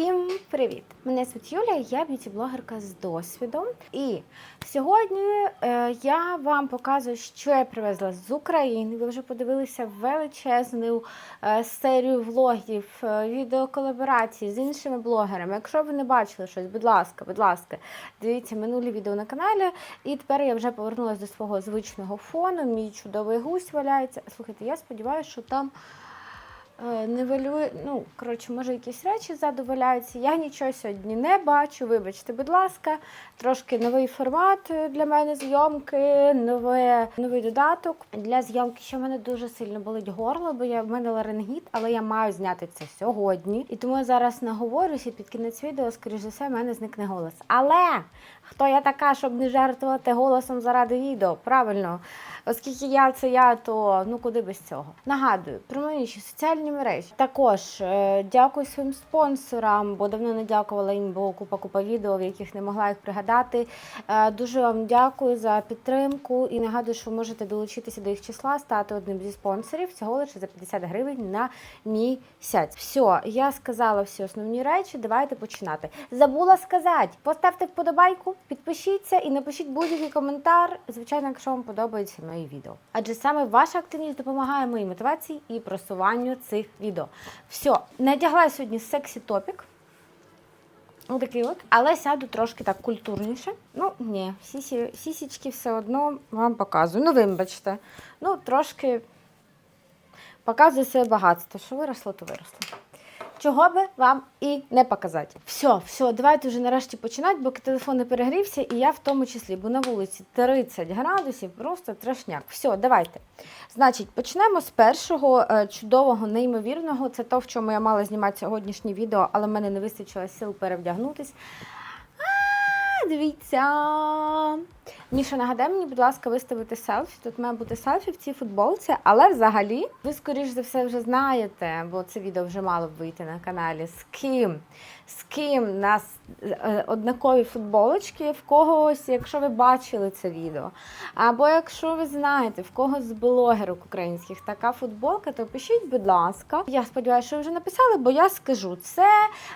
Всім привіт! Мене звуть Юля, я б'юті-блогерка з досвідом. І сьогодні е, я вам показую, що я привезла з України. Ви вже подивилися величезну е, серію влогів, е, відеоколаборацій з іншими блогерами. Якщо ви не бачили щось, будь ласка, будь ласка, дивіться минулі відео на каналі. І тепер я вже повернулася до свого звичного фону. Мій чудовий гусь валяється. Слухайте, я сподіваюся, що там. Е, Нивелює, ну, коротше, може, якісь речі ззаду валяються. Я нічого сьогодні не бачу. Вибачте, будь ласка, трошки новий формат е, для мене зйомки, нове, новий додаток для зйомки. Ще в мене дуже сильно болить горло, бо я в мене ларингіт, але я маю зняти це сьогодні. І тому я зараз наговорюся під кінець відео, скоріш за все, в мене зникне голос. Але хто я така, щоб не жартувати голосом заради відео? Правильно. Оскільки я це я, то ну куди без цього. Нагадую, про мої соціальні мережі. Також е, дякую своїм спонсорам, бо давно не дякувала їм, бо купа купа відео, в яких не могла їх пригадати. Е, дуже вам дякую за підтримку і нагадую, що ви можете долучитися до їх числа, стати одним зі спонсорів всього лише за 50 гривень на місяць. Все, я сказала всі основні речі. Давайте починати. Забула сказати, поставте вподобайку, підпишіться і напишіть будь-який коментар. Звичайно, якщо вам подобаються мої відео. Адже саме ваша активність допомагає моїй мотивації і просуванню цих відео. Все, надягла сьогодні сексі топік. Отакий от. Але сяду трошки так культурніше. Ну, ні, сісі, сісічки все одно вам показую. Ну, вибачте. Ну, трошки показую своє багатство. Що виросло, то виросло. Чого би вам і не показати. Все, все, давайте вже нарешті починати, бо телефон не перегрівся, і я в тому числі, бо на вулиці 30 градусів, просто трашняк. Все, давайте. Значить, почнемо з першого е, чудового, неймовірного. Це то, в чому я мала знімати сьогоднішнє відео, але в мене не вистачило сил перевдягнутись. Дивіться. Міша, нагадай мені, будь ласка, виставити селфі. Тут має бути селфі в цій футболці, але взагалі ви, скоріш за все, вже знаєте, бо це відео вже мало б вийти на каналі. З ким? З ким нас однакові футболочки в когось, якщо ви бачили це відео. Або якщо ви знаєте, в когось з блогерок українських така футболка, то пишіть, будь ласка. Я сподіваюся, що ви вже написали, бо я скажу. Це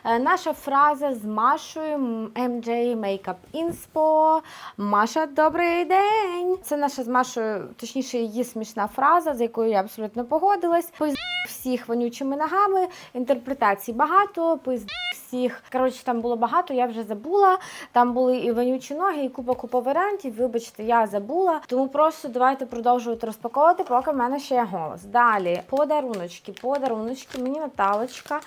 е, наша фраза з Машою MJ Makeup Inspo. Маша, добрий день! Це наша з Машою, точніше, її смішна фраза, з якою я абсолютно погодилась. Пизд всіх вонючими ногами, інтерпретацій багато, пизд всіх. Коротше, там було багато, я вже забула. Там були і вонючі ноги, і купа-купа варіантів. Вибачте, я забула. Тому просто давайте продовжувати розпаковувати, поки в мене ще є голос. Далі подаруночки, подаруночки. Мені Наталочка,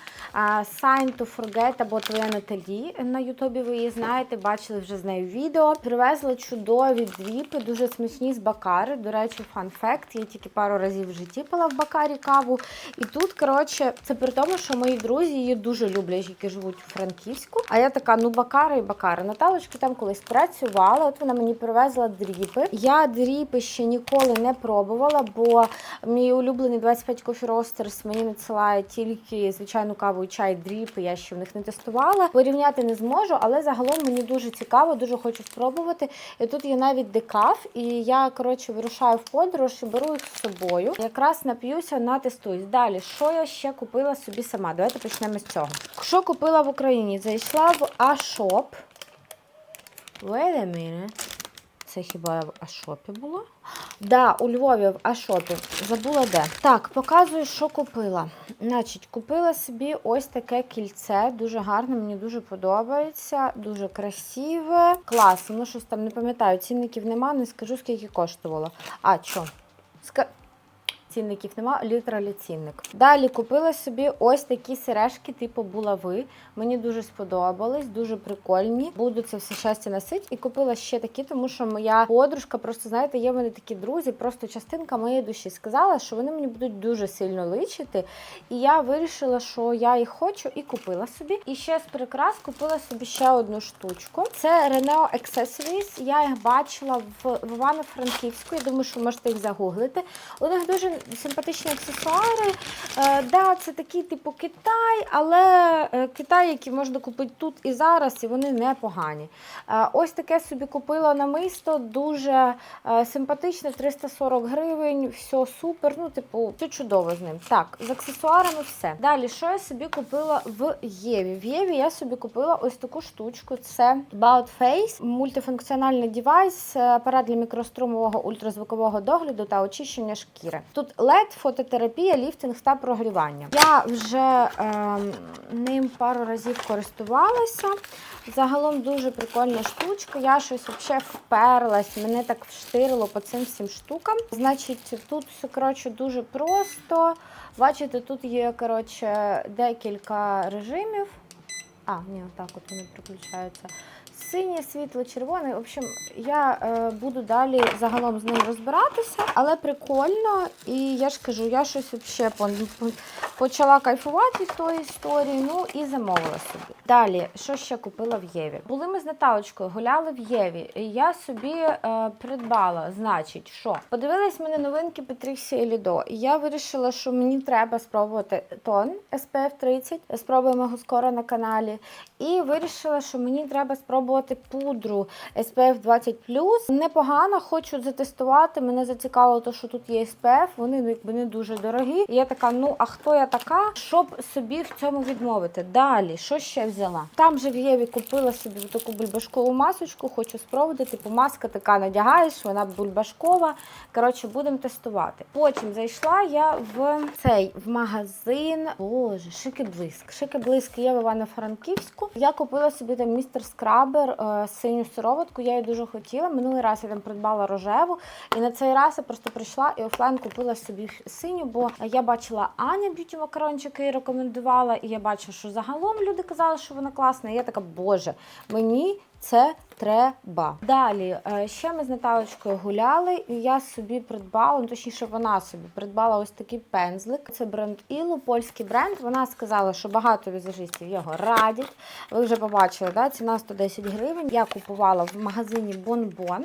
Sign to Forget або твоя Наталі. На Ютубі ви її знаєте, бачили вже з нею відео. Привезла чудові дріпи, дуже смачні з бакари. До речі, фан факт. Я тільки пару разів в житті пила в бакарі каву. І тут, коротше, це при тому, що мої друзі її дуже люблять, які живуть у Франківську. А я така, ну бакара і бакара. Наталочка там колись працювала. От вона мені привезла дріпи. Я дріпи ще ніколи не пробувала, бо мій улюблений 25 Coffee Roasters мені надсилає тільки звичайну каву і чай дріпи. Я ще в них не тестувала. Порівняти не зможу, але загалом мені дуже цікаво, дуже хочу спробувати. І тут є навіть декаф, і я коротше вирушаю в подорож і беру їх з собою. Якраз нап'юся, натестуюсь. Далі, що я ще купила собі сама? Давайте почнемо з цього. Що купила в Україні? Зайшла в Ашоп. Wait a minute. Це хіба в Ашопі було? Да, у Львові в Ашопі. Забула де. Так, показую, що купила. Значить, купила собі ось таке кільце. Дуже гарне, мені дуже подобається. Дуже красиве. Клас. Ну, щось там не пам'ятаю. Цінників нема, не скажу, скільки коштувало. А, що? Ска... Цінників нема, літералі цінник. Далі купила собі ось такі сережки, типу булави. Мені дуже сподобались, дуже прикольні. Буду це все щастя носити. І купила ще такі, тому що моя подружка, просто знаєте, є в мене такі друзі, просто частинка моєї душі сказала, що вони мені будуть дуже сильно личити. І я вирішила, що я їх хочу, і купила собі. І ще з прикрас купила собі ще одну штучку. Це Reneo Accessories. Я їх бачила в Івано-Франківську. Я думаю, що можете їх загуглити. У них дуже симпатичні аксесуари. Е, да, це такий типу Китай, але е, Китай, який можна купити тут і зараз, і вони непогані. Е, ось таке собі купила намисто, дуже е, симпатичне, 340 гривень, все супер. Ну, типу, все чудово з ним. Так, з аксесуарами все. Далі, що я собі купила в Єві? В Єві я собі купила ось таку штучку. Це About Face, мультифункціональний девайс, е, апарат для мікрострумового ультразвукового догляду та очищення шкіри. Тут LED, фототерапія, ліфтинг та прогрівання. Я вже ем, ним пару разів користувалася. Загалом дуже прикольна штучка. Я щось взагалі вперлась, мене так вштирило по цим всім штукам. Значить, тут все коротше дуже просто. Бачите, тут є коротше декілька режимів. А, ні, отак от вони приключаються. Синє світло, червоне. В общем, я е, буду далі загалом з ним розбиратися, але прикольно. І я ж кажу, я щось взагалі почала кайфувати від тої історії, ну і замовила собі. Далі, що ще купила в Єві? Були ми з Наталочкою, гуляли в Єві. І я собі е, придбала, значить, що подивились мене новинки Петріксі і Лідо. І я вирішила, що мені треба спробувати тон SPF 30. Спробуємо його скоро на каналі. І вирішила, що мені треба спробувати пудру SPF 20 Непогано, хочу затестувати. Мене зацікавило, те, що тут є SPF, вони ну, якби не дуже дорогі. І я така, ну а хто я така, щоб собі в цьому відмовити? Далі, що ще взяла? Там же в Єві купила собі таку бульбашкову масочку, хочу спробувати. Типу маска така надягаєш, вона бульбашкова. Коротше, будемо тестувати. Потім зайшла я в цей в магазин. Боже, шики блиск. Шики блиск є в Івано-Франківську. Я купила собі там містер скрабер е, синю сироватку. Я її дуже хотіла. Минулий раз я там придбала рожеву. І на цей раз я просто прийшла і офлайн купила собі синю, бо я бачила Аня б'юті макарончики рекомендувала. І я бачу, що загалом люди казали, що вона класна. І я така, боже, мені. Це треба. Далі е, ще ми з Наталочкою гуляли, і я собі придбала, ну точніше, вона собі придбала ось такий пензлик. Це бренд Ілу, польський бренд. Вона сказала, що багато візажистів його радять. Ви вже побачили, да? ціна 110 гривень. Я купувала в магазині Бонбон.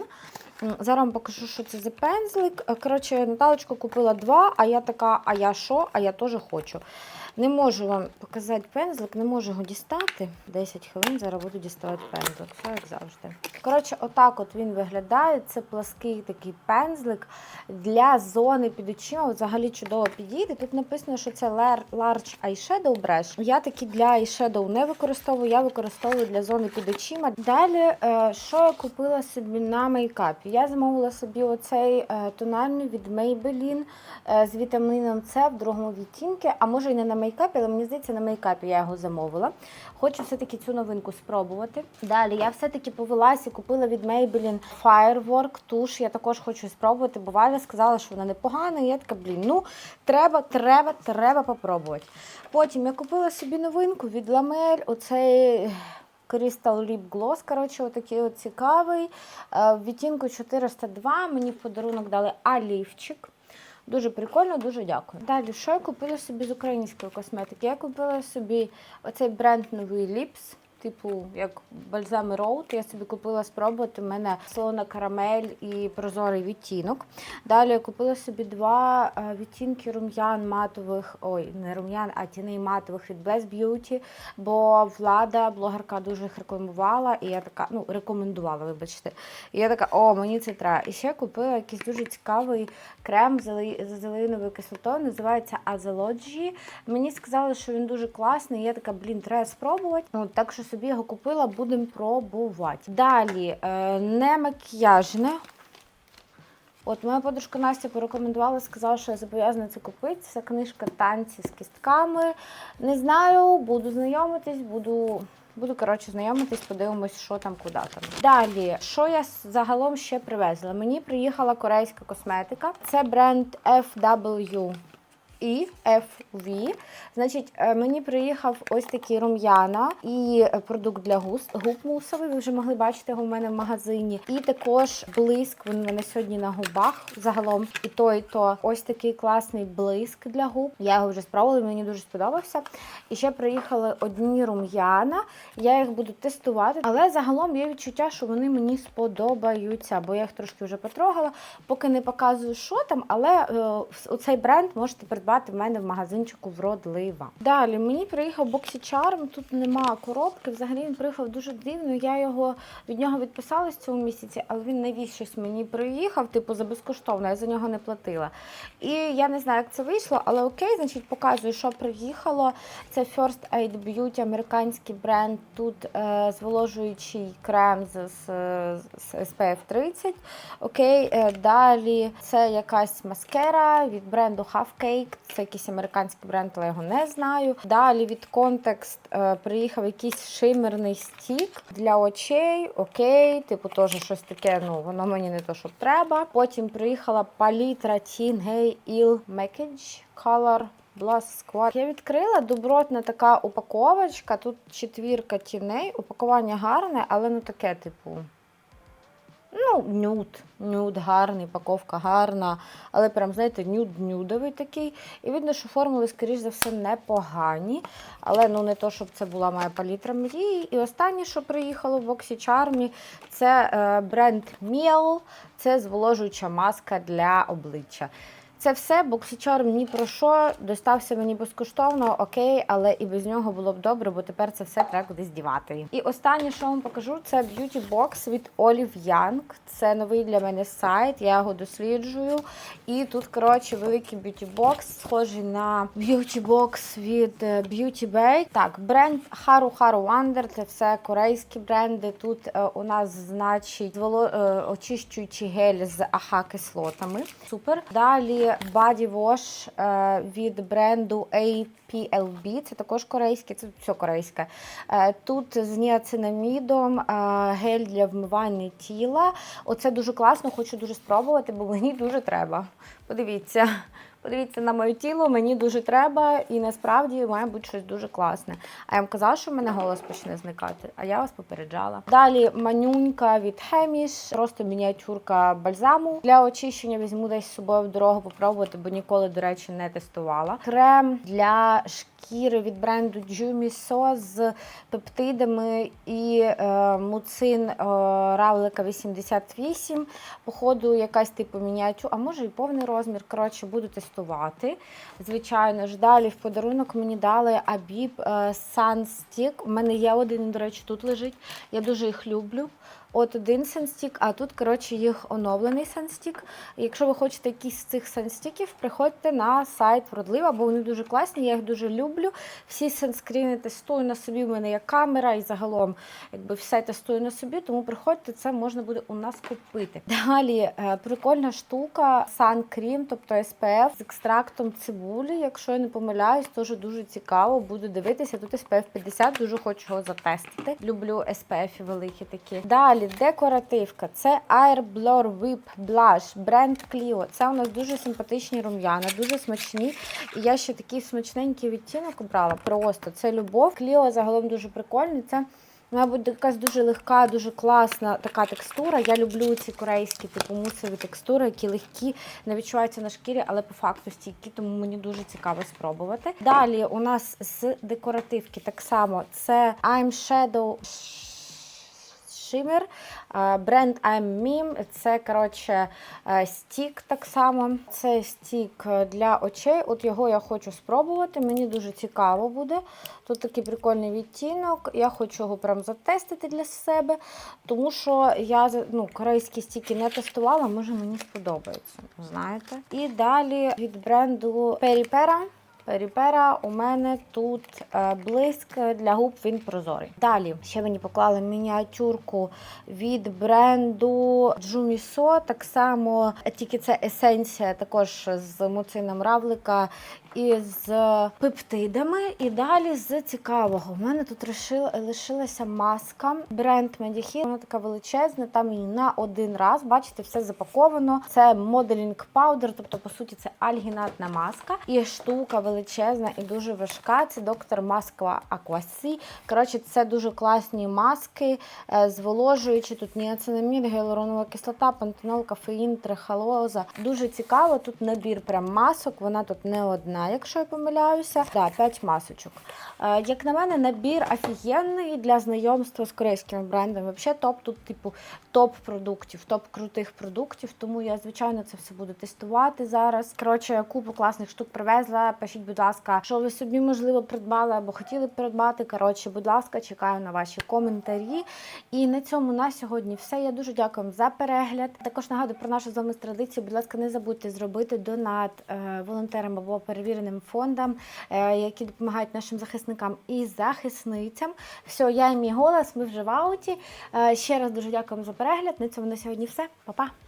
Зараз вам покажу, що це за пензлик. Е, Коротше, Наталочка купила два, а я така, а я що? А я теж хочу. Не можу вам показати пензлик, не можу його дістати. 10 хвилин зараз буду діставати пензлик. Все як завжди. Коротше, отак от він виглядає. Це плаский такий пензлик для зони під очима. Взагалі чудово підійде. Тут написано, що це Large Eyeshadow Brush. Я такі для eyeshadow не використовую, я використовую для зони під очима. Далі, е, що я купила собі на мейкапі? Я замовила собі оцей е, тональний від Maybelline е, з вітаміном С в другому відтінку, а може і не на мейкапі, але мені здається, на мейкапі я його замовила. Хочу все-таки цю новинку спробувати. Далі я все-таки повелася і купила від Maybelline Firework туш. Я також хочу спробувати, бо Валя сказала, що вона непогана. І я така, блін, ну треба, треба, треба попробувати. Потім я купила собі новинку від Ламель. Оцей. Crystal Lip Gloss, коротше, отакий от цікавий. Е, В відтінку 402 мені в подарунок дали олівчик. Дуже прикольно, дуже дякую. Далі, що я купила собі з української косметики? Я купила собі оцей бренд новий Lips, типу як бальзами Роуд. Я собі купила спробувати. У мене солона карамель і прозорий відтінок. Далі я купила собі два е, відтінки рум'ян матових, ой, не рум'ян, а тіней матових від Bless Beauty, бо влада, блогерка, дуже їх рекламувала, і я така, ну, рекомендувала, вибачте. І я така, о, мені це треба. І ще купила якийсь дуже цікавий крем з зели- з зеленою кислотою, називається Azelodgy. Мені сказали, що він дуже класний. і Я така, блін, треба спробувати. От, так що собі його купила, будемо пробувати. Далі, е, не макіяжне. От моя подружка Настя порекомендувала, сказала, що я зобов'язана це купити. Це книжка танці з кістками. Не знаю, буду знайомитись, буду. Буду коротше знайомитись, подивимось, що там, куди там. Далі, що я загалом ще привезла? Мені приїхала корейська косметика. Це бренд FW і FV. Значить, е, мені приїхав ось такий рум'яна і е, продукт для густ, губ мусовий. Ви вже могли бачити його в мене в магазині. І також блиск. Він мене сьогодні на губах загалом. І то, і то ось такий класний блиск для губ. Я його вже спробувала, мені дуже сподобався. І ще приїхали одні рум'яна. Я їх буду тестувати, але загалом є відчуття, що вони мені сподобаються, бо я їх трошки вже потрогала. Поки не показую, що там, але е, цей бренд можете придбати в мене в магазинчику вродлива. Далі мені приїхав BoxyCharm, тут нема коробки. Взагалі він приїхав дуже дивно. Я його від нього відписалась цьому місяці, але він навіщо щось мені приїхав, типу за безкоштовно, я за нього не платила. І я не знаю, як це вийшло, але окей, значить, показую, що приїхало. Це First Aid Beauty, американський бренд. Тут е, зволожуючий крем з, з, з SPF 30. Окей, е, далі це якась маскера від бренду Half Cake. Це якийсь американський бренд, але я його не знаю. Далі від е, приїхав якийсь шимерний стік для очей. Окей, типу теж щось таке, ну воно мені не то, що треба. Потім приїхала палітра Teen Hey Il Mackage Color Blast. Я відкрила добротна така упаковочка. Тут четвірка тіней. Упакування гарне, але ну таке, типу. Ну, нюд, нюд гарний, паковка гарна, але прям, знаєте, нюд-нюдовий такий. І видно, що формули, скоріш за все, непогані. Але ну не то, щоб це була моя палітра мрії. І останнє, що приїхало в Charmy, це е, бренд Miel. Це зволожуюча маска для обличчя. Це все, BoxyCharm ні про що, достався мені безкоштовно, окей, але і без нього було б добре, бо тепер це все треба кудись дівати. І останнє, що вам покажу, це Beauty Box від Olive Young. Це новий для мене сайт, я його досліджую. І тут, коротше, великий Beauty Box, схожий на Beauty Box від е, Beauty Bay. Так, бренд Haru Haru Wonder, це все корейські бренди. Тут е, у нас, значить, воло, е, очищуючий гель з аха-кислотами. Супер. Далі Body Wash е, від бренду APLB. Це також корейське, це все корейське. Е, Тут з ніацинамідом е, гель для вмивання тіла. Оце дуже класно, хочу дуже спробувати, бо мені дуже треба. Подивіться. Подивіться на моє тіло, мені дуже треба, і насправді має бути щось дуже класне. А я вам казала, що в мене голос почне зникати, а я вас попереджала. Далі манюнька від Хеміш, просто мініатюрка бальзаму. Для очищення візьму десь з собою в дорогу попробувати, бо ніколи, до речі, не тестувала. Крем для шкіри від бренду Jumiso з пептидами і е, муцин е, равлика 88. Походу, якась типу мініатюр, а може і повний розмір. Коротше, буду тестувати. Звичайно ж, далі в подарунок мені дали Abib е, Sun У мене є один, до речі, тут лежить. Я дуже їх люблю. От один санстік, а тут, коротше, їх оновлений санстік. Якщо ви хочете якийсь з цих санстіків, приходьте на сайт Вродлива, бо вони дуже класні, я їх дуже люблю. Всі санскріни тестую на собі, в мене є камера і загалом якби все тестую на собі, тому приходьте, це можна буде у нас купити. Далі е, прикольна штука, Cream, тобто SPF з екстрактом цибулі. Якщо я не помиляюсь, теж дуже цікаво, буду дивитися. Тут SPF 50, дуже хочу його затестити. Люблю SPF великі такі. Далі декоративка. Це Air Blur Whip Blush, бренд Clio. Це у нас дуже симпатичні рум'яна, дуже смачні. І я ще такий смачненький відтінок обрала. Просто це любов. Clio загалом дуже прикольний. Це Мабуть, якась дуже легка, дуже класна така текстура. Я люблю ці корейські типу мусові текстури, які легкі, не відчуваються на шкірі, але по факту стійкі, тому мені дуже цікаво спробувати. Далі у нас з декоративки так само це I'm Shadow Shimmer, е, бренд I'm Mim. Це коротше е, стік так само. Це стік для очей. От його я хочу спробувати. Мені дуже цікаво буде. Тут такий прикольний відтінок. Я хочу його прям затестити для себе, тому що я ну, корейські стіки не тестувала, може мені сподобається. Знаєте? І далі від бренду Peripera. Періпера у мене тут е, блиск для губ він прозорий. Далі ще мені поклали мініатюрку від бренду Джумісо. Так само, тільки це есенція також з муцином равлика із пептидами. І далі з цікавого. У мене тут лишилася маска. Бренд Mediheal. Вона така величезна, там її на один раз. Бачите, все запаковано. Це моделінг паудер, тобто, по суті, це альгінатна маска. І штука величезна і дуже важка. Це доктор Масква Аквасі. Коротше, це дуже класні маски, е, зволожуючі. Тут ніацинамід, гіалуронова кислота, пантенол, кофеїн, трихалоза. Дуже цікаво. Тут набір прям масок. Вона тут не одна, якщо я помиляюся. Да, 5 масочок. Е, Як на мене, набір офігенний для знайомства з корейськими брендами. Взагалі топ тут, типу, топ продуктів, топ крутих продуктів. Тому я, звичайно, це все буду тестувати зараз. Коротше, купу класних штук привезла. Пишіть, будь ласка, що ви собі можливо придбали або хотіли придбати. Коротше, будь ласка, чекаю на ваші коментарі. І на цьому на сьогодні все. Я дуже дякую за перегляд. Також нагадую про нашу з вами традицію. Будь ласка, не забудьте зробити донат е, волонтерам або перевіреним фондам, е, які допомагають нашим захисникам і захисницям. Все, я і мій голос. Ми вже в ауті. Е, ще раз дуже дякую за перегляд. На цьому на сьогодні все. Па-па!